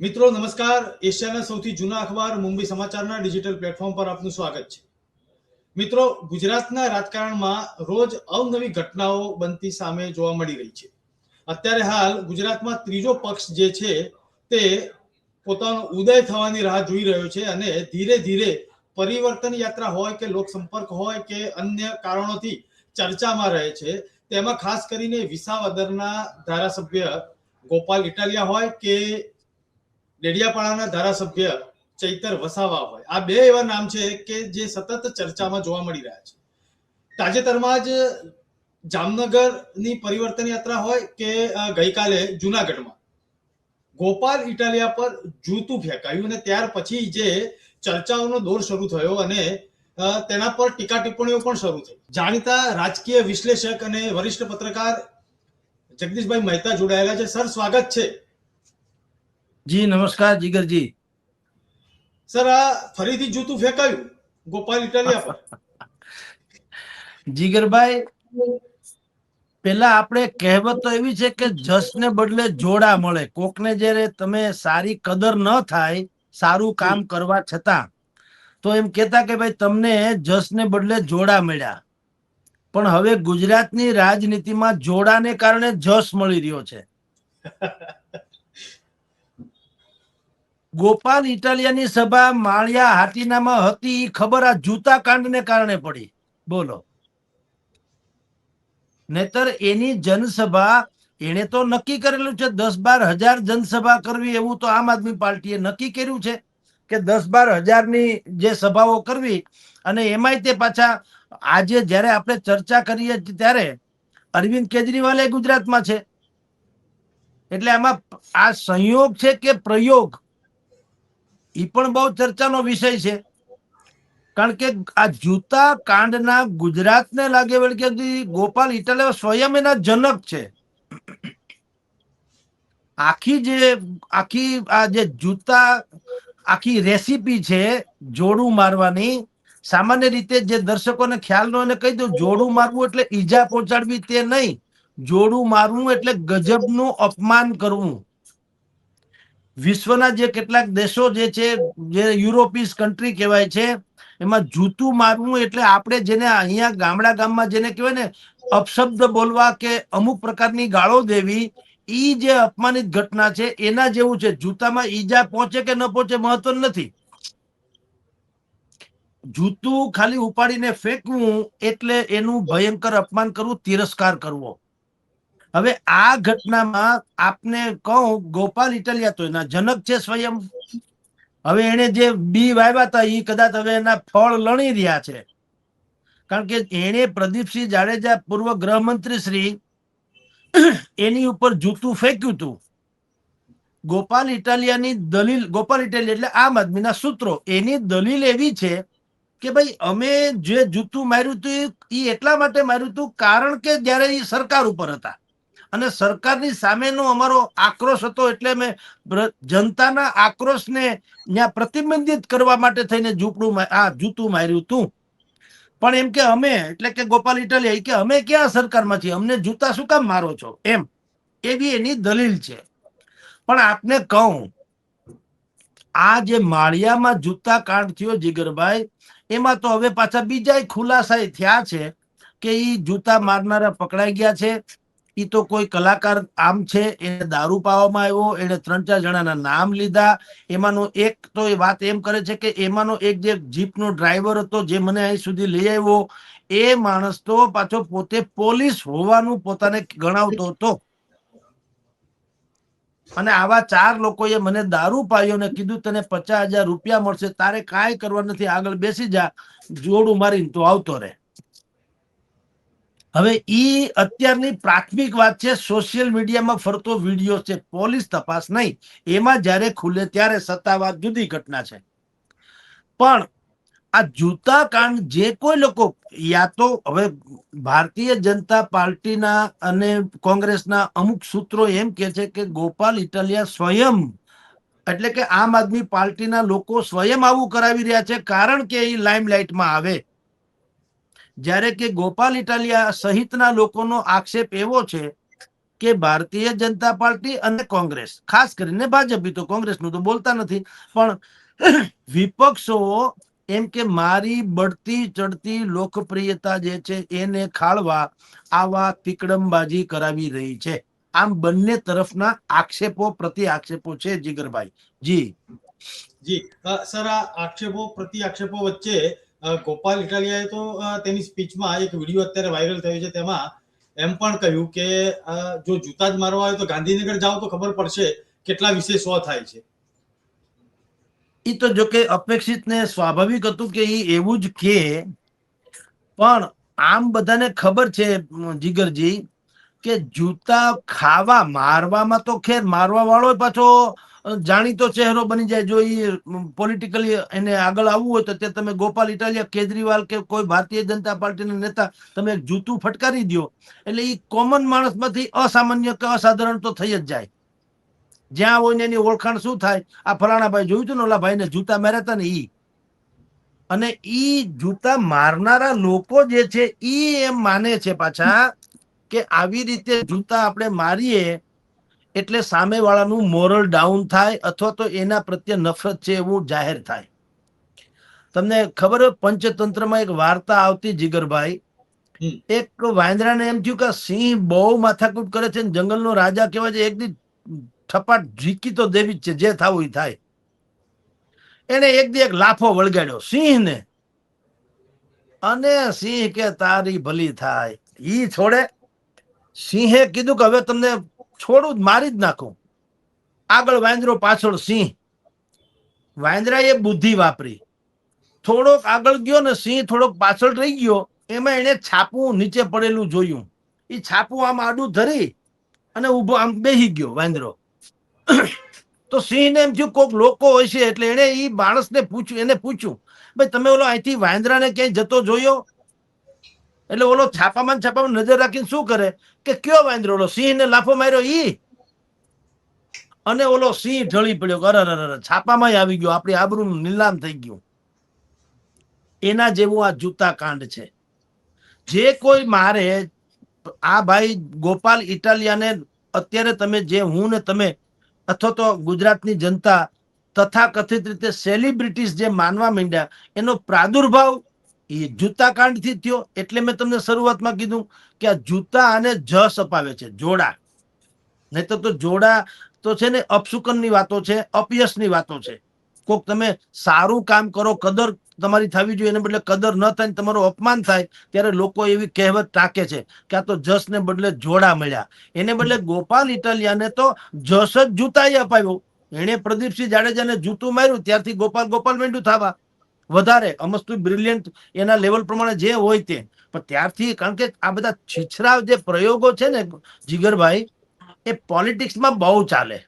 મિત્રો, નમસ્કાર. એશિયાના સૌથી જૂના અખબાર મુંબઈ સમાચારના ડિજિટલ પ્લેટફોર્મ પર આપનું સ્વાગત છે. મિત્રો, ગુજરાતના રાજકારણમાં રોજ અવનવી ઘટનાઓ બનતી સામે જોવા મળી રહી છે. અત્યારે હાલ ગુજરાતમાં ત્રીજો પક્ષ જે છે, તે પોતાનો ઉદય થવાની રાહ જોઈ રહ્યો છે અને ધીરે ધીરે પરિવર્તન યાત્રા હોય કે લોકસંપર્ક હોય કે અન્ય કારણોથી ચર્ચામાં રહે છે, તેમાં ખાસ કરીને વિસાવદરના ધારાસભ્ય ગોપાલ ઇટાલિયા હોય કે ડેડિયાપાડાના ધારાસભ્ય ચૈતર વસાવા હોય. આ બે એવા નામ છે કે જે સતત ચર્ચામાં જોવા મળી રહ્યા છે. તાજેતરમાં જ જામનગરની પરિવર્તન યાત્રા હોય કે ગઈકાલે જુનાગઢમાં. ગોપાલ ઇટાલિયા પર જૂતું ફેંકાયું અને ત્યાર પછી જે ચર્ચાઓનો દોર શરૂ થયો અને તેના પર ટીકા ટિપ્પણીઓ પણ શરૂ થઈ. જાણીતા રાજકીય વિશ્લેષક અને વરિષ્ઠ પત્રકાર જગદીશભાઈ મહેતા જોડાયેલા છે. સર, સ્વાગત છે. જી નમસ્કાર જીગરજી. સર આ ફરીથી જૂતું ફેંકાયું? ગોપાલ ઇટાલિયા પર. જીગરભાઈ પેલા આપણે કહેવત તો એવી છે કે જસને બદલે જોડા મળે. કોકને જ્યારે તમે સારી કદર ન થાય સારું કામ કરવા છતાં તો એમ કેતા કે ભાઈ તમને જસને બદલે જોડા મળ્યા. પણ હવે ગુજરાતની રાજનીતિમાં જોડાને કારણે જસ મળી રહ્યો છે. ગોપાલ ઇટાલિયાની સભા માળિયા હાટીનામાં હતી. એ ખબર આ જૂતા કાંડને કારણે પડી. બોલો. નહીતર એની જનસભા એને તો નક્કી કરેલું છે દસ બાર હજાર જનસભા કરવી એવું તો આમ આદમી પાર્ટીએ નક્કી કર્યું છે કે દસ બાર હજારની જે સભાઓ કરવી અને એમાંય તે પાછા આજે જ્યારે આપણે ચર્ચા કરીએ ત્યારે અરવિંદ કેજરીવાલ એ ગુજરાતમાં છે. એટલે આમાં આ સંયોગ છે કે પ્રયોગ? એ પણ બહુ ચર્ચાનો વિષય છે. કારણ કે આ જૂતા કાંડના ગુજરાતને લાગે વળી કે ગોપાલ ઇટાલે સ્વયં એના જનક છે. આખી જે, આખી આ જે જૂતા, આખી રેસીપી છે જોડું મારવાની, સામાન્ય રીતે જે દર્શકોને ખ્યાલ નો એને કહી દઉં, જોડું મારવું એટલે ઈજા પહોંચાડવી તે નહીં. જોડું મારવું એટલે ગજબનું અપમાન કરવું. વિશ્વના જે કેટલાક દેશો જે છે, જે યુરોપીસ કન્ટ્રી કહેવાય છે, એમાં જૂતું મારવું એટલે આપણે જેને અહીંયા ગામડા ગામમાં જેને કહેવાય ને, અપશબ્દ બોલવા કે અમુક પ્રકારની ગાળો દેવી, ઈ જે અપમાનિત ઘટના છે, એના જેવું છે. જૂતામાં ઈજા પહોંચે કે ન પહોંચે મહત્વ નથી. જૂતું ખાલી ઉપાડીને ફેંકવું એટલે એનું ભયંકર અપમાન કરવું, તિરસ્કાર કરવો. હવે આ ઘટનામાં આપને કહું, ગોપાલ ઇટાલિયા તો એના જનક છે સ્વયં. હવે એને જે બી વાવ્યા હતા એ કદાચ હવે એના ફળ લણી રહ્યા છે. કારણ કે એને પ્રદીપસિંહ જાડેજા, પૂર્વ ગૃહમંત્રી શ્રી, એની ઉપર જૂતું ફેંક્યું હતું. ગોપાલ ઇટાલિયાની દલીલ, ગોપાલ ઇટાલિયા એટલે આમ આદમીના સૂત્રો, એની દલીલ એવી છે કે ભાઈ, અમે જે જૂતું માર્યું હતું એ એટલા માટે માર્યું હતું કારણ કે જ્યારે એ સરકાર ઉપર હતા. અને સરકારની સામેનો અમારો આક્રોશ હતો એટલે મેં જનતાના આક્રોશને ત્યાં પ્રતિબંધિત કરવા માટે થઈને ઝૂંપડું આ જૂતું માર્યું હતું પણ એમ કે અમે, એટલે કે ગોપાલ ઇટાલિયા કે અમે ક્યાં સરકારમાં છીએ? અમને જૂતા શું કામ મારો છો? એમ. એવી એની દલીલ છે. પણ આપને કહું, આ જે માળિયામાં જૂતા કાંડ થયો જીગરભાઈ, એમાં તો હવે પાછા બીજા ખુલાસા થયા છે કે એ જૂતા મારનારા પકડાઈ ગયા છે. ઈ તો કોઈ કલાકાર આમ છે, એને દારૂ પાવામાં આવ્યો, એને ત્રણ ચાર જણાના નામ લીધા. એમાંનો એક તો એ વાત એમ કરે છે કે એમાંનો એક જે જીપનો ડ્રાઈવર હતો, જે મને અહીં સુધી લઈ આવ્યો, એ માણસ તો પાછો પોતે પોલીસ હોવાનું પોતાને ગણાવતો હતો. અને આવા ચાર લોકોએ મને દારૂ પાયો ને કીધું, તને પચાસ હજાર રૂપિયા મળશે, તારે કાંઈ કરવા નથી, આગળ બેસી જા, જોડું મારીને તો આવતો રહે. હવે ઈ અત્યારની પ્રાથમિક વાત છે સોશિયલ મીડિયામાં ફરતો વીડિયો છે, પોલીસ તપાસ નહીં. એમાં જ્યારે ખુલે ત્યારે સત્તાવાર જુદી ઘટના છે. પણ આ જૂતા કાંડ જે કોઈ લોકો, યા તો હવે ભારતીય જનતા પાર્ટીના અને કોંગ્રેસના અમુક સૂત્રો એમ કે છે કે ગોપાલ ઇટાલિયા સ્વયં, એટલે કે આમ આદમી પાર્ટીના લોકો સ્વયં આવું કરાવી રહ્યા છે, કારણ કે એ લાઇમલાઇટમાં આવે. જ્યારે કે ગોપાલ ઇટાલિયા સહિતના લોકોનો આક્ષેપ એવો છે કે ભારતીય જનતા પાર્ટી અને કોંગ્રેસ, ખાસ કરીને ભાજપ, તો કોંગ્રેસનું તો બોલતા નથી, પણ વિપક્ષો એમ કે મારી બઢતી ચડતી લોકપ્રિયતા જે છે એને ખાળવા આવા તિકડમબાજી કરાવી રહી છે. આમ બંને તરફના આક્ષેપો, પ્રતિ આક્ષેપો છે જીગરભાઈ. જી. જી. સર, આ આક્ષેપો, પ્રતિ આક્ષેપો વચ્ચે ગોપાલ ઇટાલિયાએ તો તેની સ્પીચમાં એક વીડિયો અત્યારે વાયરલ થયો છે, તેમાં એમ પણ કહ્યું કે જો જૂતા જ મારવા આવે તો ગાંધીનગર જાઓ તો ખબર પડશે કેટલા વિશે સો થાય છે. એ તો જો કે અપેક્ષિત ને સ્વાભાવિક હતું કે એ એવું જ કે, પણ આમ બધાને ખબર છે, જીગરજી, કે જૂતા ખાવા મારવામાં તો ખેર મારવા વાળો પાછો જાણીતો ચહેરો બની જાય જો એ પોલિટિકલી એને આગળ આવવું હોય તો તે તમે ગોપાલ ઇટાલિયા, કેજરીવાલ કે કોઈ ભારતીય જનતા પાર્ટીના નેતા તમે એક જૂતું ફટકારી દો એટલે એ કોમન માણસમાંથી અસામાન્ય કે અસાધારણ તો થઈ જ જાય. જ્યાં હોય ને એની ઓળખાણ શું થાય? આ ફલાણા ભાઈ જોયું હતું ને ઓલા ભાઈને જૂતા માર્યા હતા ને ઈ. અને ઈ જૂતા મારનારા લોકો જે છે ઈ એમ માને છે પાછા કે આવી રીતે જૂતા આપણે મારીએ એટલે સામેવાળાનું મોરલ ડાઉન થાય અથવા તો એના પ્રત્યે નફરત છે એવું જાહેર થાય. તમને ખબર પંચતંત્રમાં એક વાર્તા આવતી જીગરભાઈ. એક વાંદરાને એમ થયું કે સિંહ બહુ માથાકૂટ કરે છે ને જંગલનો રાજા કહેવાય છે એક દી ઠપાટ ઝીકી તો દેવી જ છે જે થવું થાય. એને એક દી એક લાફો વળગાડ્યો સિંહને. અને સિંહ કે તારી ભલી થાય. ઈ છોડે સિંહે કીધું કે હવે તમને છોડું મારી જ નાખું. આગળ વાંદરો, પાછળ સિંહ. વાંદરાએ બુદ્ધિ વાપરી. થોડોક આગળ ગયો ને સિંહ થોડોક પાછળ રહી ગયો, એમાં એને છાપું નીચે પડેલું જોયું. એ છાપું આમ આડું ધરી અને ઊભો આમ બેહી ગયો વાંદરો. તો સિંહને એમ થયું કોઈક લોકો હોય છે એટલે એને એ માણસને પૂછ્યું, એને પૂછ્યું, ભાઈ, તમે ઓલો અહીંથી વાંદરાને ક્યાંય જતો જોયો? એટલે ઓલો છાપામાં છાપામાં નજર રાખીને શું કરે? કે કયો વાંદરો? ઓલો સિંહને લાફો માર્યો ઈ? અને ઓલો સિંહ ઢળી પડ્યો અરે અરે છાપામાં આવી ગયો. આપણી આબરૂનું નીલામ થઈ ગયું. એના જેવું આ જૂતા કાંડ છે. જે કોઈ મારે આ ભાઈ ગોપાલ ઇટાલિયાને અત્યારે તમે જે હું ને તમે અથવા તો ગુજરાતની જનતા તથા કથિત રીતે સેલિબ્રિટીઝ જે માનવા માંડ્યા, એનો પ્રાદુર્ભાવ એ જૂતા કાંડથી થયો એટલે મેં તમને શરૂઆતમાં કીધું કે આ જૂતા અને જસ અપાવે છે, જોડા. નહીં તો જોડા તો છે ને અપશુકનની વાતો છે, અપયશની વાતો છે. કોક તમે સારું કામ કરો, કદર તમારી થવી જોઈએ, એને બદલે કદર ન થાય તમારું અપમાન થાય, ત્યારે લોકો એવી કહેવત ટાંકે છે કે આ તો જસ ને બદલે જોડા મળ્યા. એને બદલે ગોપાલ ઇટાલિયાને તો જસ જ જૂતાએ અપાવ્યો. એણે પ્રદીપસિંહ જાડેજાને જૂતું માર્યું, ત્યારથી ગોપાલ ગોપાલ મેંડું થવા. વધારે, અમસ્તુ બ્રિલિયન્ટ એના લેવલ પ્રમાણે જે હોય તે. પણ ત્યારથી, કારણ કે આ બધા છીછરા જે પ્રયોગો છે ને, જીગરભાઈ, એ પોલિટિક્સમાં બહુ ચાલે.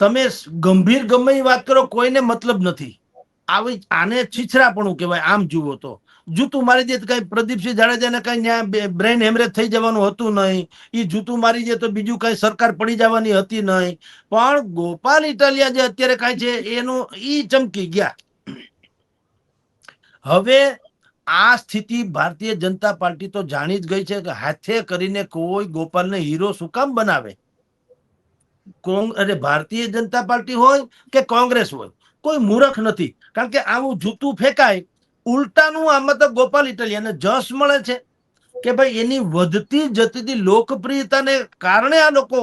તમે ગંભીર ગમે વાત કરો, કોઈને મતલબ નથી. આવી આને છીછરાપણું કહેવાય, આમ જુઓ તો. જૂતું મારી દે કઈ પ્રદીપસિંહ જાડેજાને કઈ બ્રેન હેમરેજ થઈ જવાનું હતું નહીં. એ જૂતું મારી દે તો બીજું કઈ સરકાર પડી જવાની હતી નહીં. પણ ગોપાલ ઇટાલિયા જે અત્યારે કઈ છે, એનું ઈ ચમકી ગયા. હવે આ સ્થિતિ ભારતીય જનતા પાર્ટી તો જાણી જ ગઈ છે કે હાથે કરીને કોઈ ગોપાલને હીરો શું કામ બનાવે? અરે ભારતીય જનતા પાર્ટી હોય કે કોંગ્રેસ હોય? કોઈ મૂરખ નથી. કારણ કે આવું જૂતું ફેંકાય ઉલટાનું આમાં તો ગોપાલ ઇટાલિયાને જશ મળે છે કે ભાઈ એની વધતી જતી લોકપ્રિયતાને કારણે આ લોકો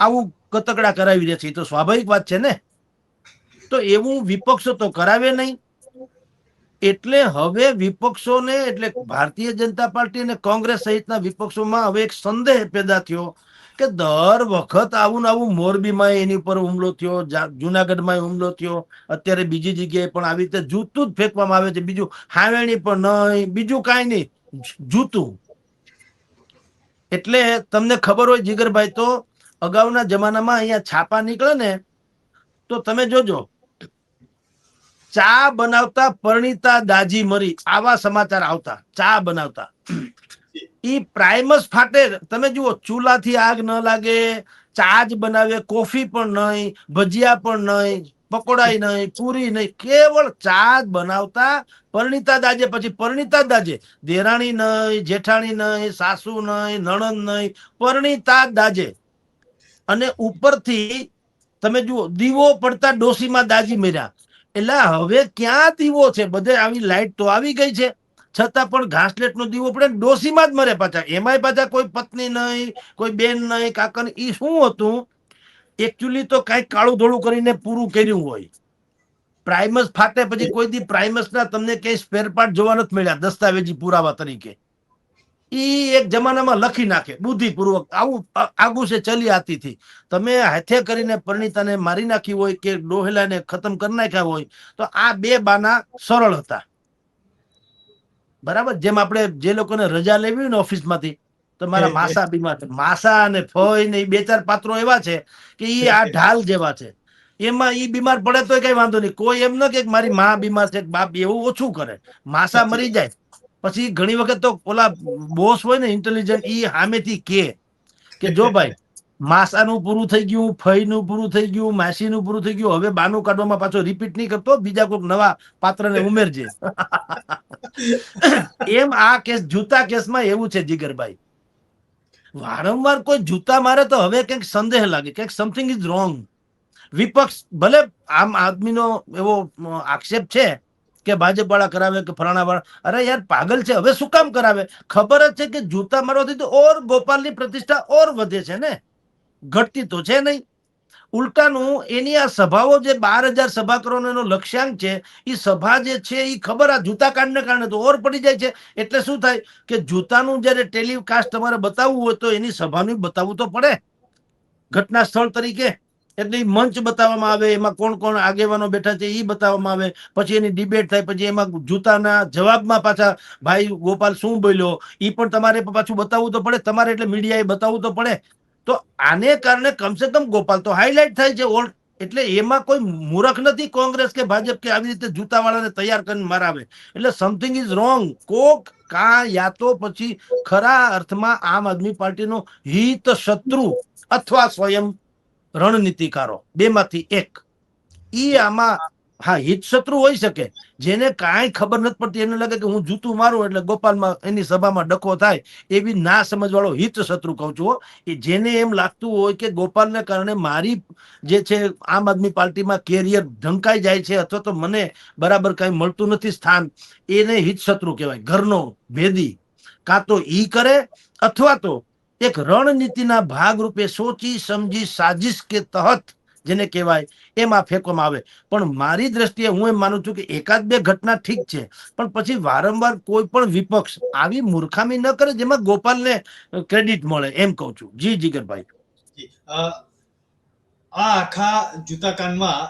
આવું કતકડા કરાવી રહ્યા છે. એ તો સ્વાભાવિક વાત છે ને? તો એવું વિપક્ષો તો કરાવે નહીં. એટલે હવે વિપક્ષોને, એટલે ભારતીય જનતા પાર્ટી અને કોંગ્રેસ સહિતના વિપક્ષોમાં હવે એક સંદેહ પેદા થયો કે દર વખત આવું આવું મોરબીમાં એની ઉપર હુમલો થયો જુનાગઢમાં હુમલો થયો, અત્યારે બીજી જગ્યાએ પણ આવી રીતે જૂતું જ ફેંકવામાં આવે છે. બીજું હાવેણી પણ નહીં, બીજું કાંઈ નહીં, જૂતું. એટલે તમને ખબર હોય જીગરભાઈ, તો અગાઉના જમાનામાં અહીંયા છાપા નીકળે ને, તો તમે જોજો. ચા બનાવતા પરણીતા દાજી મરી, આવા સમાચાર આવતા. ચા બનાવતા. ઈ પ્રાઇમસ ફાટે. તમે જુઓ, ચૂલાથી આગ ન લાગે, ચાજ બનાવે, કોફી પણ નહીં, ભજીયા પણ નહીં પકોડાઈ નહીં, પૂરી નહીં, કેવળ ચાજ બનાવતા પરણિતા દાજે. પછી પરણિતા દાજે દેરાણી નહીં, જેઠાણી નહીં, સાસુ નહીં, નણંદ નહીં, પરણિતા દાજે. અને ઉપરથી તમે જુઓ, દીવો પડતા ડોસીમાં દાજી મેર્યા. એટલે હવે ક્યાં દીવો છે? બધે આવી લાઈટ તો આવી ગઈ છે. છતાં પણ ઘાસલેટ નો દીવો પડે ડોસીમાં જ મરે પાછા. એમાંય પાછા કોઈ પત્ની નહીં, કોઈ બેન નહીં કાકા એ શું હતું? એકચ્યુઅલી તો કંઈક કાળું ધોળું કરીને પૂરું કર્યું હોય. પ્રાઇમસ ફાટે પછી કોઈ દી પ્રાઇમસ ના તમને કઈ સ્પેરપાર્ટ જોવા નથી મળ્યા, દસ્તાવેજી પુરાવા તરીકે. એ એક જમાનામાં લખી નાખે, બુદ્ધિપૂર્વક. આવું આગુ આગું છે, ચલી આતી થી તમે હાથે કરીને પરિણીતાને મારી નાખી હોય કે ડોહેલાને ખતમ કરી નાખ્યા હોય, તો આ બે બાના સરળ હતા. બરાબર? જેમ આપણે જે લોકોને રજા લેવી હોય ને ઓફિસમાંથી તો મારા. માસા બીમાર છે માસા અને ફોય ને બે ચાર પાત્રો એવા છે કે એ આ ઢાલ જેવા છે. એમાં ઈ બીમાર પડે તો કઈ વાંધો નહીં. કોઈ એમ ન કે મારી માં બીમાર છે બાપ એવું ઓછું કરે. માસા મરી જાય. પછી ઘણી વખત તો ઓલા બોસ હોય ને ઇન્ટેલિજન્ટ ઈ સામેથી કે કે જો ભાઈ માસાનું પૂરું થઈ ગયું, ફઈનું પૂરું થઈ ગયું, માસીનું પૂરું થઈ ગયું. હવે બાનું કાઢવામાં પાછો રિપીટ નહીં કરતો, બીજા કોઈક નવા પાત્રને ઉમેરજે. એમ આ કેસ, જૂતા કેસમાં એવું છે જીગરભાઈ. વારંવાર કોઈ જૂતા મારે તો હવે કંઈક સંદેહ લાગે, કંઈક સમથિંગ ઇઝ રોંગ વિપક્ષ, ભલે આમ આદમીનો એવો આક્ષેપ છે કે ભાજપ વાળા કરાવે કે ફલાણા વાળા અરે યાર પાગલ છે, હવે શું કામ કરાવે? ખબર જ છે કે જૂતા મારવાથી તો ઓર ગોપાલની પ્રતિષ્ઠા ઓર વધે છે ને? ઘટતી તો છે નહીં. ઉલટાનું એની આ સભાઓ જે બાર હજાર સભા કરવાનો એનો લક્ષ્યાંક છે એ સભા જે છે એ ખબર આ જૂતા કાંડને કારણે તો ઓર પડી જાય છે. એટલે શું થાય કે જૂતાનું જ્યારે ટેલિકાસ્ટ તમારે બતાવવું હોય તો એની સભાનું બતાવવું તો પડે. ઘટના સ્થળ તરીકે. એટલે મંચ બતાવવામાં આવે, એમાં કોણ કોણ આગેવાનો બેઠા છે એ બતાવવામાં આવે. પછી એની ડિબેટ થાય, પછી એમાં જૂતાના જવાબમાં પાછા ભાઈ ગોપાલ શું બોલ્યો એ પણ તમારે પાછું બતાવવું તો પડે, તમારે એટલે મીડિયાએ બતાવવું તો પડે. તો આને કારણે કમસે કમ ગોપાલ તો હાઇલાઇટ થાય છે ઓલ્ડ એટલે એમાં કોઈ મૂરખ નથી કોંગ્રેસ કે ભાજપ કે આવી રીતે જૂતાવાળાને તૈયાર કરીને મરાવે. એટલે સમથિંગ ઇઝ રોંગ કોક કા યા તો પછી ખરા અર્થમાં આમ આદમી પાર્ટીનો હિત શત્રુ અથવા સ્વયં રણનીતિકારો. બેમાંથી એક. ઈ આમાં હા હિત શત્રુ હોઈ શકે. જેને કાંઈ ખબર નથી પડતી, એને લાગે કે હું જૂતું મારું એટલે ગોપાલમાં એની સભામાં ડખો થાય, એવી ના સમજવાળો હિત શત્રુ કહું છું. એ જેને એમ લાગતું હોય કે ગોપાલને કારણે મારી જે છે, આમ આદમી પાર્ટીમાં કેરિયર ઢંકાઈ જાય છે અથવા તો મને બરાબર કાંઈ મળતું નથી સ્થાન, એને હિત શત્રુ કહેવાય. ઘરનો ભેદી. કાં તો ઈ કરે અથવા તો એક રણનીતિના ભાગરૂપે સોચી સમજી સાજિશ કે તહત જેને કહેવાય, એમાં ફેંકવામાં આવે. પણ મારી દ્રષ્ટિએ હું એમ માનું છું કે એકાદ બે ઘટના ઠીક છે, પણ પછી વારંવાર કોઈ પણ વિપક્ષ આવી મૂર્ખામી ન કરે જેમાં ગોપાલને ક્રેડિટ મળે, એમ કહું છું. જી, જીગરભાઈ. આ આખા જૂતા કાંડમાં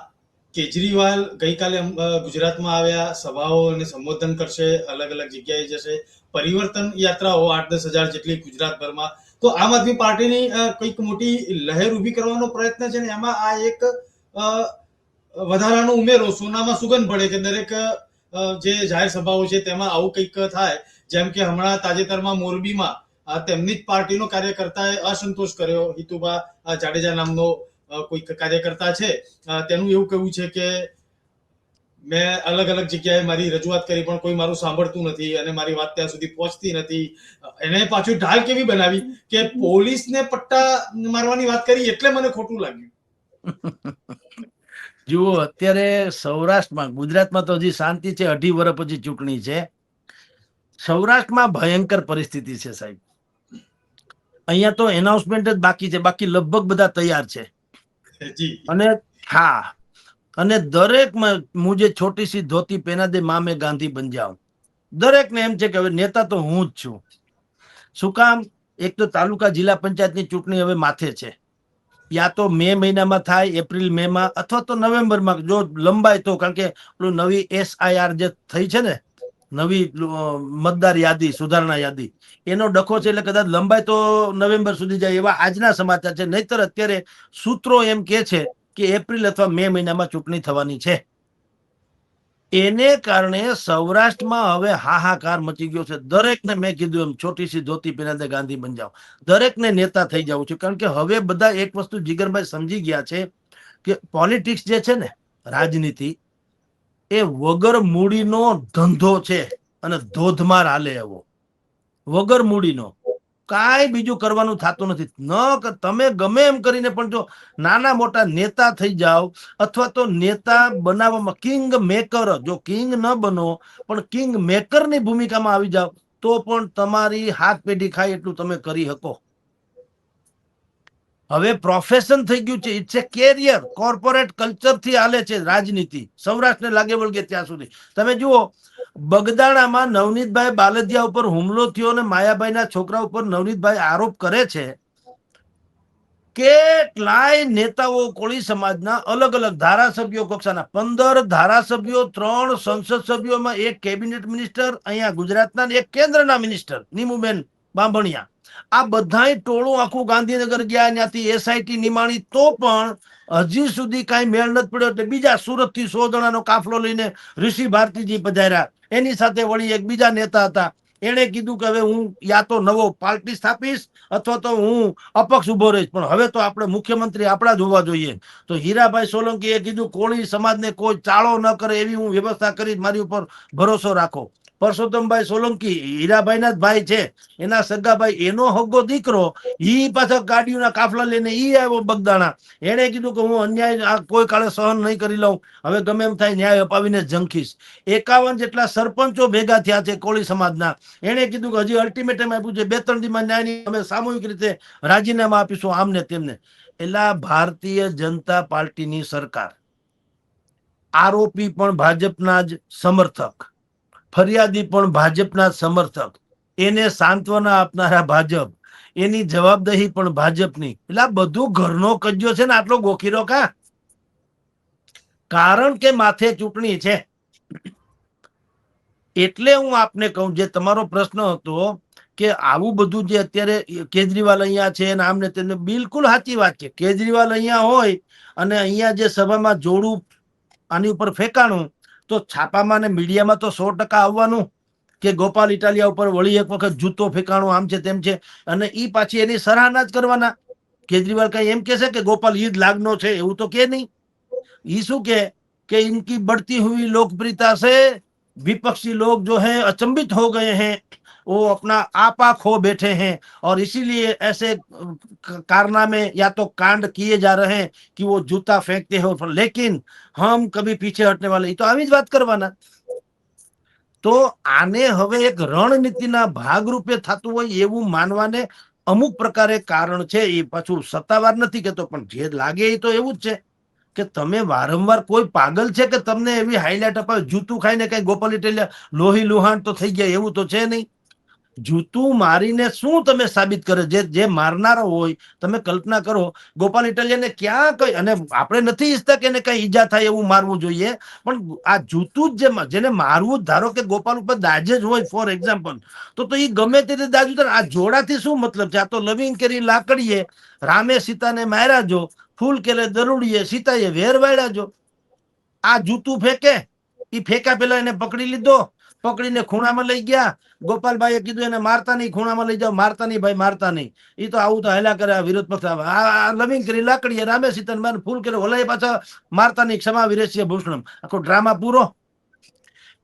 કેજરીવાલ ગઈકાલે ગુજરાતમાં આવ્યા, સભાઓ અને સંબોધન કરશે અલગ અલગ જગ્યાએ જશે. પરિવર્તન યાત્રાઓ આઠ દસ હજાર જેટલી ગુજરાતભરમાં તો આમ આદમી પાર્ટીની કંઈક મોટી લહેર ઊભી કરવાનો પ્રયત્ન છે ને એમાં આ એક વધારાનો ઉમેરો, સોનામાં સુગંધ પડે કે દરેક જે જાહેર સભાઓ છે તેમાં આવું કંઈક થાય, જેમ કે હમણાં તાજેતરમાં મોરબીમાં તેમની જ પાર્ટીનો કાર્યકર્તાએ અસંતોષ કર્યો, હિતુભા જાડેજા નામનો કોઈક કાર્યકર્તા છે તેનું એવું કહેવું છે કે મેં અલગ અલગ જગ્યાએ મારી રજૂઆત કરી પણ કોઈ મારું સાંભળતું નથી અને મારી વાત ત્યાં સુધી પહોંચતી નથી. એને પાછું ઢાલ કેવી બનાવી કે પોલીસને પટ્ટા મારવાની વાત કરી એટલે મને ખોટું લાગ્યું. જુઓ અત્યારે સૌરાષ્ટ્રમાં ગુજરાતમાં તો હજી શાંતિ છે અઢી વર્ષ પછી ચૂંટણી છે. સૌરાષ્ટ્રમાં ભયંકર પરિસ્થિતિ છે સાહેબ. અહીંયા તો એનાઉન્સમેન્ટ જ બાકી છે બાકી લગભગ બધા તૈયાર છે. અને હા અને દરેકમાં હું જે છોટી સી ધોતી પહેરા દે માં મેં ગાંધી બન જાઉં. દરેકને એમ છે કે હવે નેતા તો હું જ છું. શું કામ? એક તો તાલુકા જિલ્લા પંચાયતની ચૂંટણી હવે માથે છે. યા તો મે મહિનામાં થાય, એપ્રિલ મેમાં, અથવા તો નવેમ્બરમાં. જો લંબાય તો, કારણ કે પેલું નવી એસઆઈઆર જે થઈ છે ને, નવી મતદાર યાદી, સુધારણા યાદી, એનો ડખો છે એટલે કદાચ લંબાય તો નવેમ્બર સુધી જાય એવા આજના સમાચાર છે. નહીતર અત્યારે સૂત્રો એમ કે છે કે એપ્રિલ અથવા મે મહિનામાં ચૂંટણી થવાની છે. એને કારણે સૌરાષ્ટ્રમાં હવે હાહાકાર મચી ગયો છે. દરેકને મેં કીધું એમ છોટી સી ધોતી પહેરા ગાંધી બની જાઓ. દરેકને નેતા થઈ જવું છે. કારણ કે હવે બધા એક વસ્તુ જીગરભાઈ સમજી ગયા છે કે પોલિટિક્સ જે છે ને, રાજનીતિ, એ વગર મૂડીનો ધંધો છે અને ધોધમાર હાલે એવો. વગર મૂડીનો. કાંઈ બીજું કરવાનું થતું નથી. ન તમે ગમે એમ કરીને પણ જો નાના મોટા નેતા થઈ જાઓ અથવા તો નેતા બનાવવામાં કિંગ મેકર, જો કિંગ ન બનો પણ કિંગ મેકરની ભૂમિકામાં આવી જાઓ, તો પણ તમારી હાથ પેઢી ખાય એટલું તમે કરી શકો. હવે પ્રોફેશન થઈ ગયું છે. ઇટ્સ એ કેરિયર કોર્પોરેટ કલ્ચરથી હાલે છે રાજનીતિ. સૌરાષ્ટ્રને લાગે વળગે ત્યાં સુધી. તમે જુઓ બગદાણામાં નવનીતભાઈ બાલદિયા ઉપર હુમલો થયો અને માયાભાઈના છોકરા ઉપર નવનીતભાઈ આરોપ કરે છે કેટલાય નેતાઓ કોળી સમાજના અલગ અલગ ધારાસભ્યો કક્ષાના. પંદર ધારાસભ્યો, ત્રણ સંસદ સભ્યોમાં એક કેબિનેટ મિનિસ્ટર, અહીંયા ગુજરાતના એક કેન્દ્રના મિનિસ્ટર, નીમુબેન બાંભણિયા. આ બધાય ટોળું આખું ગાંધીનગર ગયા, ત્યાંથી એસઆઈટી નિમાણી તો પણ હજી સુધી કાંઈ મેળ નથી પડ્યો. એટલે બીજા સુરતથી સો જણાનો કાફલો લઈને ઋષિ ભારતીજી પધાર્યા. એની સાથે વળી એક બીજા નેતા હતા. એણે કીધું કે હવે હું યા તો નવો પાર્ટી સ્થાપીશ અથવા તો હું અપક્ષ ઊભો રહીશ. પણ હવે તો આપણે મુખ્યમંત્રી આપણા જ હોવા જોઈએ. તો હીરાભાઈ સોલંકીએ કીધું, કોળી સમાજને કોઈ ચાળો ન કરે એવી હું વ્યવસ્થા કરીશ, મારી ઉપર ભરોસો રાખો. પરસોત્તમભાઈ સોલંકી, હીરાભાઈના જ ભાઈ છે. એના સગાભાઈ, એનો હગ્ગો દીકરો, ઈ પાછો ગાડીઓના કાફલા લઈને ઈ આવ્યો બગદાણા. એણે કીધું કે હું અન્યાય, આ કોઈ કાળે સહન નહીં કરી લઉં. હવે ગમે એમ થાય ન્યાય અપાવીને જંખીશ. એકાવન જેટલા સરપંચો ભેગા થયા છે કોળી સમાજના. એણે કીધું કે હજી અલ્ટિમેટમ આપ્યું છે બે ત્રણ દીમાં ન્યાયની અમે સામૂહિક રીતે રાજીનામા આપીશું આમને તેમને. એટલે ભારતીય જનતા પાર્ટીની સરકાર. આરોપી પણ ભાજપના જ સમર્થક. ફરિયાદી પણ ભાજપના સમર્થક. એને સાંત્વના આપનારા ભાજપ. એની જવાબદારી પણ ભાજપની. એટલે આ બધું ઘરનો કજ્યો છે ને, આટલો ગોખીરો કા? કારણ કે માથે ચૂંટણી છે. એટલે હું આપને કહું, જે તમારો પ્રશ્ન હતો કે આવું બધું જે અત્યારે કેજરીવાલ અહીંયા છે આમને તેમને બિલકુલ સાચી વાત છે. કેજરીવાલ અહીંયા હોય અને અહીંયા જે સભામાં જોડું આની ઉપર ફેંકાણું તો છાપામાં અને મીડિયામાં તો સો ટકા આવવાનું કે ગોપાલ ઇટાલિયા ઉપર વળી એક વખત જૂતો ફેંકાણો આમ છે તેમ છે. અને એ પાછી એની સરાહના જ કરવાના. કેજરીવાલ કઈ એમ કહેશે કે ગોપાલ ઈ જ લાગનો છે, એવું તો કે નહીં. એ શું કે કે ઇનકી બઢતી હુઈ લોકપ્રિયતા સે, વિપક્ષી લોગ જો હે, અચંબિત હો ગયે હૈ. वो अपना आपा खो बैठे हैं और इसीलिए ऐसे क- कारनामे या तो कांड किए जा रहे हैं कि वो जूता फेंकते हो पर लेकिन हम कभी पीछे हटने वाले ये तो આવી જ વાત કરવાના તો આને હવે એક રણનીતિના ભાગરૂપે થતું હોય એવું માનવાને અમુક પ્રકારે કારણ છે એ પાછું સત્તાવાર નથી કેતો પણ જે લાગે એ તો એવું જ છે કે તમે વારંવાર કોઈ પાગલ છે કે તમને એવી હાઇલાઇટ અપાવે જૂતું ખાઈને કઈ ગોપાલ ઇટાલિયા લોહી લુહાણ તો થઈ ગયા એવું તો છે નહીં જૂતું મારીને શું તમે સાબિત કરે? જે જે મારનારો હોય, તમે કલ્પના કરો, ગોપાલ ઇટાલિયાને ક્યાં કઈ, અને આપણે નથી ઈચ્છતા કે એને કઈ ઈજા થાય એવું મારવું જોઈએ, પણ આ જૂતું જ જેને મારવું ધારો કે ગોપાલ ઉપર દાજે જ હોય, ફોર એક્ઝામ્પલ, તો તો એ ગમે તે દાજુ. આ જોડાથી શું મતલબ છે? આ તો લવિંગ કરી લાકડીએ રામે સીતાને માર્યા જો, ફૂલ કેલે દરુડીએ સીતાએ વેર વાળ્યા જો. આ જૂતું ફેંકે એ ફેંકા પેલા એને પકડી લીધો પકડીને ખૂણામાં લઈ ગયા. ગોપાલભાઈએ કીધું, એને મારતા નહીં, ખૂણામાં લઈ જાઓ. મારતા નહીં ભાઈ, મારતા નહીં. એ તો આવું તો હેલા કરે વિરોધ પક્ષ આ લવિંગ કરી લાકડીએ રામે સીતન મારે ફૂલ કર્યો. ઓલાય પાછા મારતા નહીં, ક્ષમા વિરેશ્ય ભૂષણમ. આખો ડ્રામા પૂરો.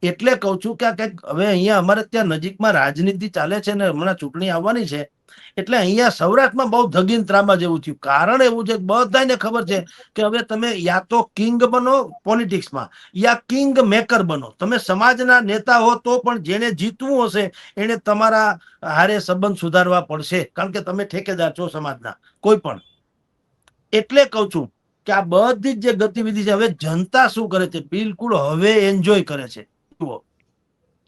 એટલે કહું છું કે આ કંઈક, હવે અહીંયા અમારે ત્યાં નજીકમાં રાજનીતિ ચાલે છે ને હમણાં ચૂંટણી આવવાની છે એટલે અહીંયા સૌરાષ્ટ્રમાં બહુ ધગીન ત્રામા જેવું થયું. કારણ એવું છે બધાને ખબર છે કે હવે તમે યા તો કિંગ બનો પોલિટિક્સમાં, યા કિંગ મેકર બનો. તમે સમાજના નેતા હો તો પણ જેને જીતવું હશે એને તમારા હારે સંબંધ સુધારવા પડશે. કારણ કે તમે ઠેકેદાર છો સમાજના, કોઈ પણ. એટલે કહું છું કે આ બધી જ જે ગતિવિધિ છે, હવે જનતા શું કરે છે? બિલકુલ હવે એન્જોય કરે છે. જુઓ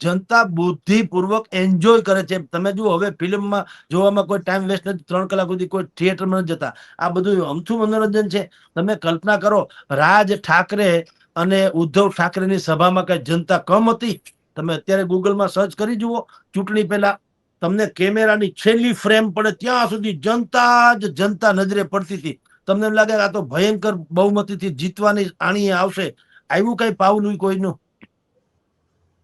જનતા બુદ્ધિપૂર્વક એન્જોય કરે છે. તમે જુઓ, હવે ફિલ્મમાં જોવામાં કોઈ ટાઈમ વેસ્ટ નથી. ત્રણ કલાક સુધી કોઈ થિયેટરમાં જતા. આ બધું અમથું મનોરંજન છે. તમે કલ્પના કરો, રાજ ઠાકરે અને ઉદ્ધવ ઠાકરેની સભામાં કઈ જનતા કમ હતી? તમે અત્યારે ગૂગલમાં સર્ચ કરી જુઓ. ચૂંટણી પહેલા તમને કેમેરાની છેલ્લી ફ્રેમ પડે ત્યાં સુધી જનતા જ જનતા નજરે પડતી હતી. તમને એમ લાગે આ તો ભયંકર બહુમતીથી જીતવાની આણી આવશે. આવ્યું કઈ પાવલું કોઈનું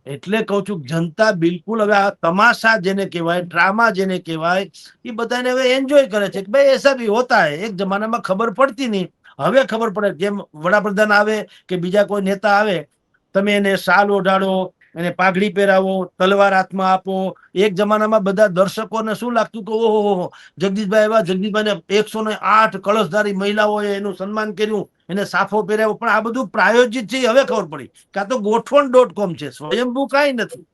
એટલે કહું છું, જનતા બિલકુલ હવે આ તમાશા જેને કહેવાય, ડ્રામા જેને કહેવાય, એ બધાને હવે એન્જોય કરે છે. કે ભાઈ એસા ભી હોતા હે. એક જમાનામાં ખબર પડતી નહીં. હવે ખબર પડે. જેમ વડાપ્રધાન આવે કે બીજા કોઈ નેતા આવે, તમે એને શાલ ઓઢાડો એને પાઘડી પહેરાવો, તલવાર હાથમાં આપો. એક જમાનામાં બધા દર્શકોને શું લાગતું કે ઓહો જગદીશભાઈ એવા જગદીશભાઈને એકસો ને આઠ કળશધારી મહિલાઓએ એનું સન્માન કર્યું, એને સાફો પહેરાવ્યો. પણ આ બધું પ્રાયોજિત છે હવે ખબર પડી. કાં તો ગોઠવણ ડોટ કોમ છે, સ્વયંભૂ કાંઈ નથી.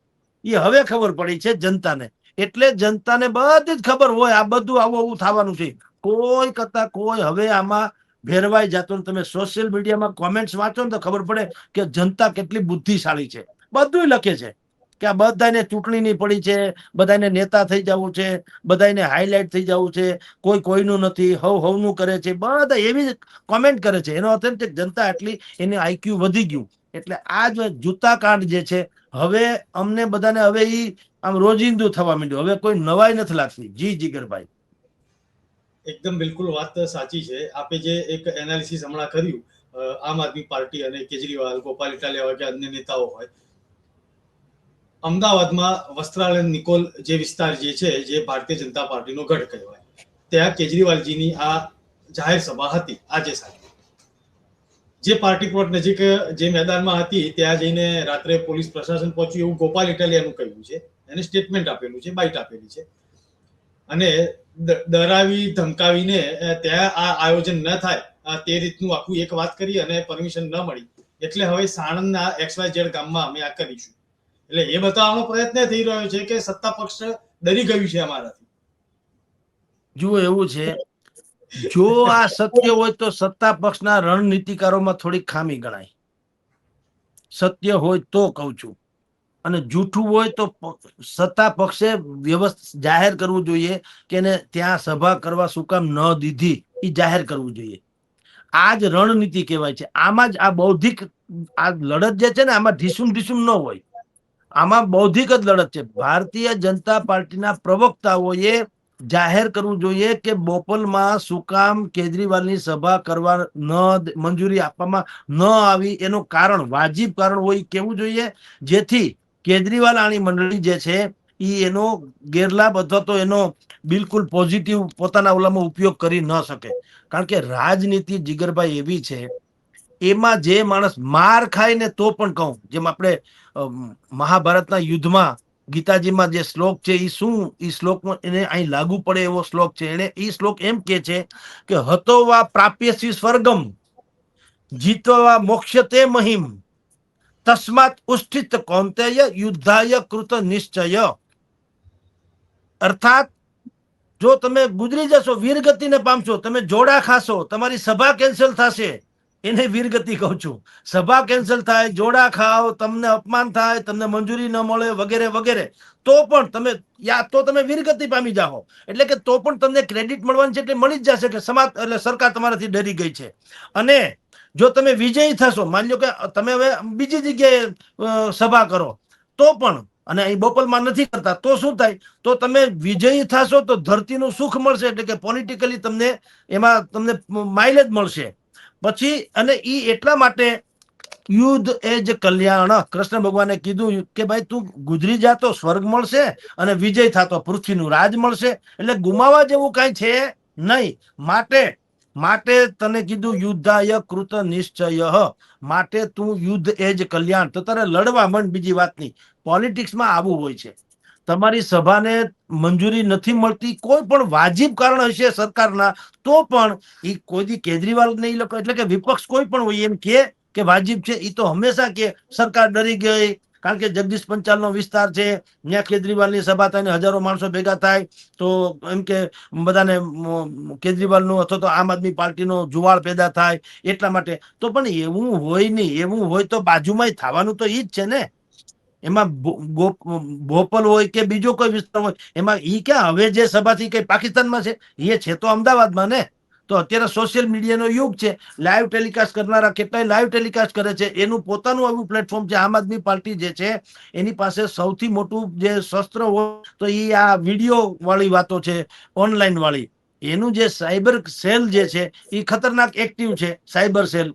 એ હવે ખબર પડી છે જનતાને. એટલે જનતાને બધી જ ખબર હોય, આ બધું આવું આવું થવાનું છે. કોઈ કરતા કોઈ હવે આમાં ભેરવાઈ જતો. તમે સોશિયલ મીડિયામાં કોમેન્ટ્સ વાંચો ને તો ખબર પડે કે જનતા કેટલી બુદ્ધિશાળી છે. બધું લખે છે કે આ બધાને ચૂંટણીની પડી છે, બધાને નેતા થઈ જવું છે બધાને હાઇલાઇટ થઈ જવું છે, કોઈ કોઈનું નથી, હવ હવનું કરે છે, બધા એવી કોમેન્ટ કરે છે. એનો અર્થ એમ છે કે જનતા એટલી એની આઈક્યુ વધી ગયું. એટલે આ જ જૂતા કાંડ જે છે, હવે અમને બધાને હવે ઈ આમ રોજિંદુ થવા માંડ્યું. હવે કોઈ નવાઈ નથી લાગતી. જી જીગરભાઈ. એકદમ બિલકુલ વાત સાચી છે. આપે જે એક એનાલિસિસ હમણાં કર્યું આમ આદમી પાર્ટી અને કેજરીવાલ, ગોપાલ ઇટાલિયા કે અન્ય નેતાઓ હોય અમદાવાદમાં વસ્ત્રાલય નિકોલ જે વિસ્તાર જે છે, જે ભારતીય જનતા પાર્ટીનો ગઢ કહેવાય. ત્યાં કેજરીવાલજીની આ જાહેર સભા હતી આજે સાંજે. જે પાર્ટી પ્લોટ નજીક, જે મેદાનમાં હતી, ત્યાં જઈને રાત્રે પોલીસ પ્રશાસન પહોંચ્યું એવું ગોપાલ ઇટાલિયાનું કહ્યું છે. એને સ્ટેટમેન્ટ આપેલું છે બાઇટ આપેલી છે. અને ડરાવી, ધમકાવીને ત્યાં આ આયોજન ન થાય તે રીતનું આખું એક વાત કરી અને પરમિશન ન મળી. એટલે હવે સાણંદના એક્સ વાય ઝેડ ગામમાં અમે આ કરીશું. એટલે એ બતાવવાનો પ્રયત્ન થઈ રહ્યો છે કે સત્તા પક્ષ ડરી ગયું છે અમારાથી. જુઓ, એવું છે. જો આ સત્ય હોય તો સત્તા પક્ષના રણનીતિકારોમાં થોડીક ખામી ગણાય. સત્ય હોય તો કહું છું. અને જૂઠું હોય તો સત્તા પક્ષે વ્યવસ્થિત જાહેર કરવું જોઈએ કે એને ત્યાં સભા કરવા શું કામ ન દીધી, એ જાહેર કરવું જોઈએ. આ જ રણનીતિ કહેવાય છે. આમાં જ આ બૌદ્ધિક, આ લડત જે છે ને, આમાં ઢીસુમ ઢીસુમ ન હોય. આમાં બૌદ્ધિક જ લડત છે. ભારતીય જનતા પાર્ટીના પ્રવક્તાઓએ જાહેર કરવું જોઈએ કે બોપલમાં શું કામ કેજરીવાલની સભા કરવા ન મંજૂરી આપવામાં ન આવી. એનું કારણ, વાજીબ કારણ હોય કેવું જોઈએ? જેથી કેજરીવાલ આની મંડળી જે છે એ એનો ગેરલાભ અથવા તો એનો બિલકુલ પોઝિટિવ પોતાના ઓલામાં ઉપયોગ કરી ન શકે. કારણ કે રાજનીતિ જીગરભાઈ એવી છે, એમાં જે માણસ માર ખાય ને તો પણ કહું, જેમ આપણે મહાભારતના યુદ્ધમાં ગીતાજીમાં જે શ્લોક છે એ શું? એ શ્લોકમાં એને અહીં લાગુ પડે એવો શ્લોક છે. એને એ શ્લોક એમ કે છે કે, હતો વા પ્રાપ્યસી સ્વર્ગમ જીતવા મોક્ષતે મહિમ, તસ્માત ઉષ્ઠિત કૌંતેય યુદ્ધાય કૃત નિશ્ચય. અર્થાત, જો તમે ગુજરી જશો, વીરગતિને પામશો, તમે જોડા ખાશો, તમારી સભા કેન્સલ થશે. એને વીરગતિ કહું છું. સભા કેન્સલ થાય, જોડા ખાઓ, તમને અપમાન થાય, તમને મંજૂરી ન મળે, વગેરે વગેરે. તો પણ તમે, યા તો તમે વીરગતિ પામી જાઓ. એટલે કે તો પણ તમને ક્રેડિટ મળવાની છે એટલે મળી જ જશે કે સમાજ, એટલે સરકાર તમારાથી ડરી ગઈ છે. અને જો તમે વિજયી થશો, માની લો કે તમે હવે બીજી જગ્યાએ સભા કરો, તો પણ, અને અહીં બોપલમાં નથી કરતા, તો શું થાય? તો તમે વિજયી થશો તો ધરતીનું સુખ મળશે એટલે કે પોલિટિકલી તમને એમાં તમને માઇલેજ મળશે. પછી, અને એ એટલા માટે યુદ્ધ એ જ કલ્યાણ. કૃષ્ણ ભગવાને કીધું કે ભાઈ, તું ગુજરી જા તો સ્વર્ગ મળશે અને વિજય થતો, પૃથ્વીનું રાજ મળશે. એટલે ગુમાવા જેવું કાંઈ છે નહીં. માટે માટે તને કીધું, યુદ્ધાય કૃત નિશ્ચય. માટે તું યુદ્ધ એ જ કલ્યાણ. તો તારે લડવા મન બીજી વાત નહીં પોલિટિક્સમાં આવું હોય છે. તમારી સભાને મંજૂરી નથી મળતી, કોઈ પણ વાજિબ કારણ હશે સરકારના, તો પણ એ કોઈ કેજરીવાલ ને ઈ લોકો, એટલે કે વિપક્ષ કોઈ પણ હોય એમ કે કે વાજિબ છે એ તો હંમેશા કે સરકાર ડરી ગઈ. કારણ કે જગદીશ પંચાલનો વિસ્તાર છે ત્યાં કેજરીવાલની સભા થાય ને હજારો માણસો ભેગા થાય, તો એમ કે બધાને કેજરીવાલનું અથવા તો આમ આદમી પાર્ટીનો જુવાળ પેદા થાય, એટલા માટે. તો પણ એવું હોય નહીં, એવું હોય તો બાજુમાં થવાનું તો એ જ છે ને. એમાં બોપલ હોય કે બીજો કોઈ વિસ્તાર હોય, એમાં એ ક્યાં? હવે જે સભાથી કઈ પાકિસ્તાનમાં છે એ છે તો અમદાવાદમાં ને? તો અત્યારે સોશિયલ મીડિયાનો યુગ છે લાઈવ ટેલિકાસ્ટ કરનારા કેટલાય લાઈવ ટેલિકાસ્ટ કરે છે, એનું પોતાનું એવું પ્લેટફોર્મ છે, આમ આદમી પાર્ટી જે છે, એની પાસે સૌથી મોટું જે શસ્ત્ર હોય, તો એ આ વીડિયો વાળી વાતો છે ઓનલાઈન વાળી. એનું જે સાયબર સેલ જે છે એ ખતરનાક એક્ટિવ છે, સાયબર સેલ.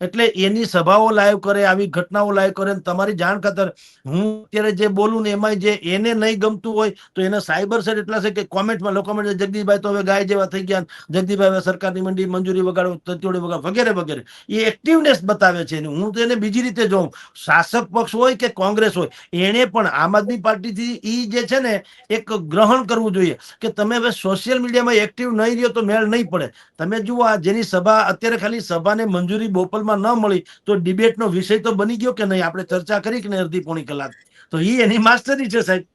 એટલે એની સભાઓ લાઈવ કરે, આવી ઘટનાઓ લાઈવ કરે તમારી જાણ ખાતર હું અત્યારે જે બોલું ને એમાં જે એને નહીં ગમતું હોય તો એને સાયબર સેલ એટલા છે કે કોમેન્ટમાં, લોકો જગદીશભાઈ તો હવે ગાય જેવા થઈ ગયા જગદીશભાઈ હવે સરકારની મંડી મંજૂરી વગાડો, તત્યોડી વગાડો, વગેરે વગેરે. એ એક્ટિવનેસ બતાવે છે હું તો એને બીજી રીતે જોઉં. શાસક પક્ષ હોય કે કોંગ્રેસ હોય, એણે પણ આમ આદમી પાર્ટીથી એ જે છે ને એક ગ્રહણ કરવું જોઈએ કે તમે હવે સોશિયલ મીડિયામાં એક્ટિવ નહીં રહ્યો તો મેળ નહીં પડે. તમે જુઓ આ જેની સભા, અત્યારે ખાલી સભાને મંજૂરી બોપલમાં ન મળી, તો ડિબેટનો વિષય તો બની ગયો કે નહીં? આપણે ચર્ચા કરી કે નહીં અડધી પોણી કલાક? તો એ એની માસ્ટરી છે સાહેબ.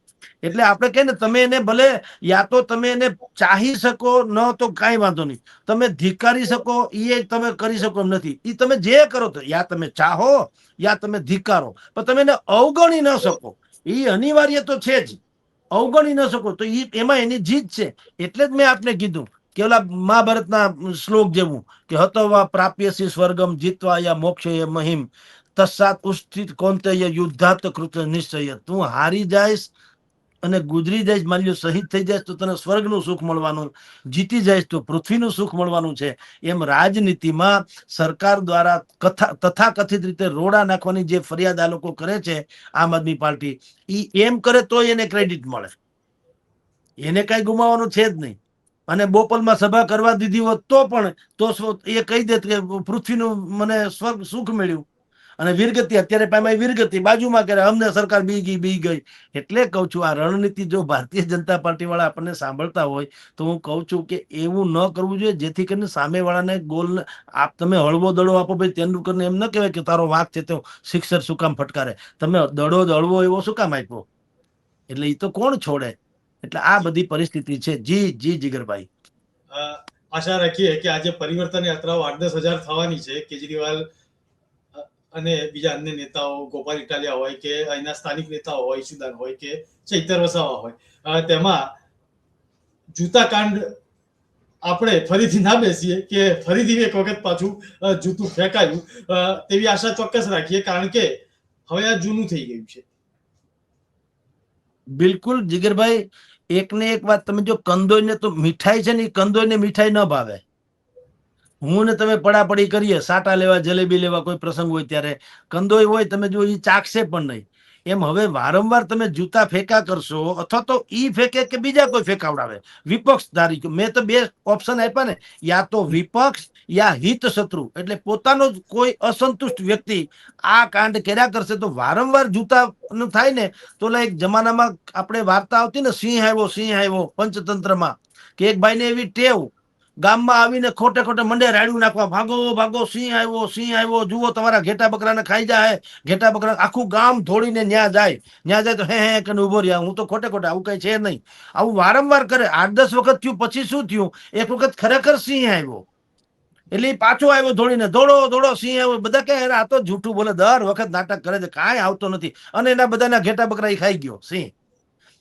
એટલે આપણે કહે ને, તમે એને ભલે યા તો તમે એને ચાહી શકો, ન તો કાંઈ વાંધો નહીં. તમે ધિકારી શકો એ તમે કરી શકો એમ નથી. એ તમે જે કરો તો, યા તમે ચાહો, યા તમે ધિકારો પણ તમે એને અવગણી ન શકો. એ અનિવાર્ય તો છે જ. અવગણી ન શકો. તો એમાં એની જીત છે. એટલે જ મેં આપને કીધું. કે ઓલા મહાભારતના શ્લોક જેવું કે હતવા પ્રાપ્યસી સ્વર્ગમ જીતવા યા મોક્ષ મહિમ તત્સાત ઉસ્થિત કોંતય યુદ્ધાત કૃત નિશ્ચય. તું હારી જાઈશ અને ગુજરી જઈશ, માની શહીદ થઈ જાય તો તને સ્વર્ગનું સુખ મળવાનું, જીતી જાય તો પૃથ્વીનું સુખ મળવાનું છે. એમ રાજનીતિમાં સરકાર દ્વારા કથા, તથાકથિત રીતે રોડા નાખવાની જે ફરિયાદ આ લોકો કરે છે આમ આદમી પાર્ટી એ એમ કરે તો એને ક્રેડિટ મળે. એને કઈ ગુમાવવાનું છે જ નહીં. અને બોપલમાં સભા કરવા દીધી હોત તો પણ તો એ કહી દેત કે પૃથ્વીનું મને સ્વર્ગ સુખ મળ્યું. અને વીરગતિ, અત્યારે પામે વીરગતિ, બાજુમાં કરે અમને સરકાર બી ગઈ બી ગઈ. એટલે કહું છું, આ રણનીતિ જો ભારતીય જનતા પાર્ટી વાળા આપણને સાંભળતા હોય, તો હું કહું છું કે એવું ન કરવું જોઈએ, જેથી કરીને સામેવાળાને ગોલ આપ તમે હળવો દડો આપો ભાઈ તેંડુલકરને એમ ન કહેવાય કે તારો વાંક છે તો સિક્સર શું કામ ફટકારે. તમે દડો દળવો એવો શું કામ આપ્યો? એટલે એ તો કોણ છોડે? એટલે આ બધી પરિસ્થિતિ છે. જી જી જીગરભાઈ. આશા રાખીએ કે આજે પરિવર્તન યાત્રાઓ આઠ દસ હજાર થવાની છે. કેજરીવાલ અને બીજા અન્ય નેતાઓ ગોપાલ ઇટાલિયા હોય કે અહીંના સ્થાનિક નેતાઓ હોય ઈશુદાન હોય કે ચૈતર વસાવા હોય. તેમાં જૂતા કાંડ આપણે ફરીથી ના બેસીએ કે ફરીથી એક વખત પાછું જૂતું ફેંકાયું. તેવી આશા ચોક્કસ રાખીએ કારણ કે હવે આ જૂનું થઈ ગયું છે. બિલકુલ જીગરભાઈ. એક ને એક વાત, તમે જો કંદોઈને તો મીઠાઈ છે ને એ કંદોઈને મીઠાઈ ન ભાવે. હું ને તમે પડાપડી કરીએ, સાટા લેવા, જલેબી લેવા કોઈ પ્રસંગ હોય ત્યારે. કંદોઈ હોય, તમે જો એ ચાખશે પણ નહીં. એમ હવે વારંવાર તમે જૂતા ફેંકા કરશો, અથવા તો ઈ ફેંકે કે બીજા કોઈ ફેંકાવડાવે. વિપક્ષ ધારી મેં તો બે ઓપ્શન આપ્યા ને, યા તો વિપક્ષ, યા હિત શત્રુ એટલે પોતાનો જ કોઈ અસંતુષ્ટ વ્યક્તિ આ કાંડ કર્યા કરશે તો વારંવાર જૂતા થાય ને, તો એક જમાનામાં આપણે વાર્તા આવતી ને, સિંહ આવ્યો સિંહ આવ્યો પંચતંત્રમાં, કે એક ભાઈને એવી ટેવ ગામમાં આવીને ખોટે ખોટે મંડે રાડ્યું નાખવા, ભાગો ભાગો, સિંહ આવ્યો સિંહ આવ્યો, જુઓ તમારા ઘેટા બકરાને ખાઈ જાય, ઘેટા બકરા આખું ગામ ધોડીને ન્યા જાય. ન્યા જાય તો હે હે કને ઊભો રહ્યા. હું તો ખોટે ખોટે, આવું કઈ છે નહીં. આવું વારંવાર કરે. આઠ, દસ વખત થયું, પછી શું થયું? એક વખત ખરેખર સિંહ આવ્યો. એટલે પાછો આવ્યો ધોડીને દોડો દોડો, સિંહ આવ્યો. બધા કે યાર આ તો જૂઠું બોલે. દર વખત નાટક કરે છે. કાંઈ આવતો નથી. અને એના બધાના ઘેટા બકરા એ ખાઈ ગયો, સિંહ.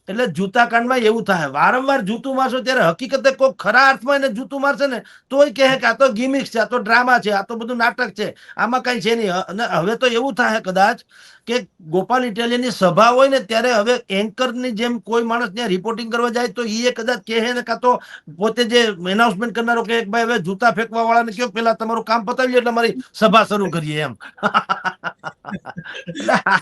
એટલે જૂતા કાંડમાં એવું થાય. વારંવાર જૂતું મારશો ત્યારે હકીકતે કોઈ ખરા અર્થમાં એને જૂતું મારશે ને તોય કહે કે આ તો ગિમિક્સ છે, આ તો ડ્રામા છે, આ તો બધું નાટક છે. આમાં કઈ છે નહીં. અને હવે તો એવું થાય કદાચ કે ગોપાલ ઇટાલિયનની સભા હોય ને ત્યારે હવે એન્કરની જેમ કોઈ માણસ ત્યાં રિપોર્ટિંગ કરવા જાય તો એ કદાચ કહે ને કાં તો પોતે જે એનાઉન્સમેન્ટ કરનારો કે ભાઈ હવે જૂતા ફેંકવા વાળાને કયો, પેલા તમારું કામ પતાવી એટલે મારી સભા શરૂ કરીએ એમ.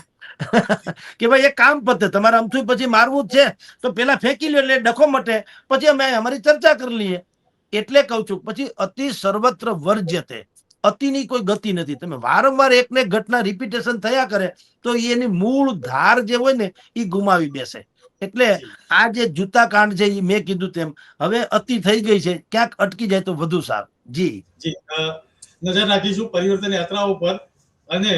કે ભાઈ એ કામ પતે તમારે અમથું પછી મારવું છે, તો પેલા ફેંકી લ્યો એટલે ડખો મટે, પછી અમે અમારી ચર્ચા કરી લઈએ. એટલે કહું છું, પછી અતિ સર્વત્ર વર્જ્યતે, અતિની કોઈ ગતિ નથી. તમે વારંવાર એકને ઘટના રિપીટેશન થયા કરે, તો એની મૂળ ધાર જે હોય ને એ ગુમાવી બેસે. એટલે આ જે જૂતા કાંડ છે એ મેં કીધું તેમ, હવે અતિ થઈ ગઈ છે, ક્યાંક અટકી જાય તો વધુ સારું. જી. જી નજર રાખીશું પરિવર્તન યાત્રા ઉપર અને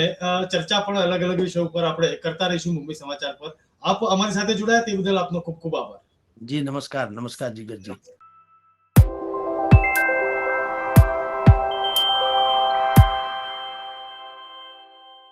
ચર્ચા પણ અલગ અલગ વિષયો ઉપર આપણે કરતા રહીશું મુંબઈ સમાચાર પર. આપ અમારી સાથે જોડાયા તે બદલ આપનો ખૂબ ખૂબ આભાર. જી, નમસ્કાર નમસ્કાર જીગરજી